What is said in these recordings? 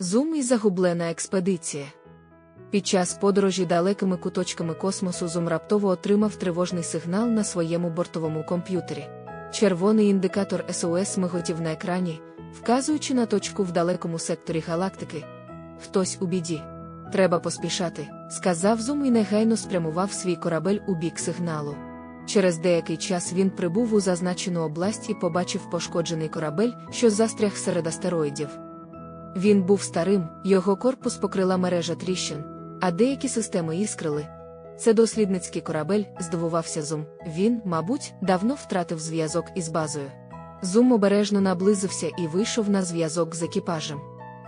Зум і загублена експедиція. Під час подорожі далекими куточками космосу Зум раптово отримав тривожний сигнал на своєму бортовому комп'ютері. Червоний індикатор СОС миготів на екрані, вказуючи на точку в далекому секторі галактики. Хтось у біді. Треба поспішати, сказав Зум і негайно спрямував свій корабель у бік сигналу. Через деякий час він прибув у зазначену область і побачив пошкоджений корабель, що застряг серед астероїдів. Він був старим, його корпус покрила мережа тріщин, а деякі системи іскрили. Це дослідницький корабель, здивувався Зум. Він, мабуть, давно втратив зв'язок із базою. Зум обережно наблизився і вийшов на зв'язок з екіпажем.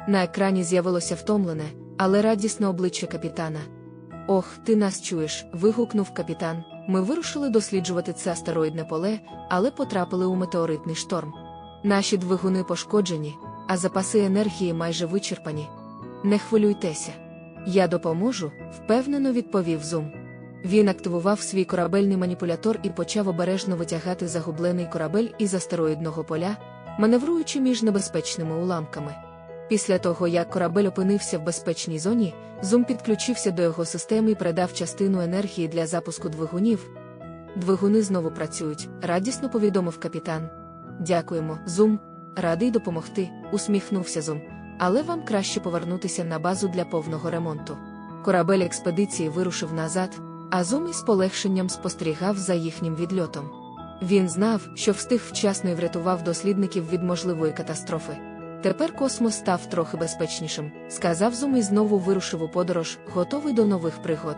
На екрані з'явилося втомлене, але радісне обличчя капітана. Ох, ти нас чуєш. вигукнув капітан. Ми вирушили досліджувати це астероїдне поле, але потрапили у метеоритний шторм. Наші двигуни пошкоджені, а запаси енергії майже вичерпані. Не хвилюйтеся. Я допоможу, впевнено відповів Зум. Він активував свій корабельний маніпулятор і почав обережно витягати загублений корабель із астероїдного поля, маневруючи між небезпечними уламками. Після того, як корабель опинився в безпечній зоні, Зум підключився до його системи і передав частину енергії для запуску двигунів. Двигуни знову працюють, радісно повідомив капітан. Дякуємо, Зум, радий допомогти, усміхнувся Зум. Але вам краще повернутися на базу для повного ремонту. Корабель експедиції вирушив назад, а Зум із полегшенням спостерігав за їхнім відльотом. Він знав, що встиг вчасно і врятував дослідників від можливої катастрофи. Тепер космос став трохи безпечнішим, сказав Зум і знову вирушив у подорож, готовий до нових пригод.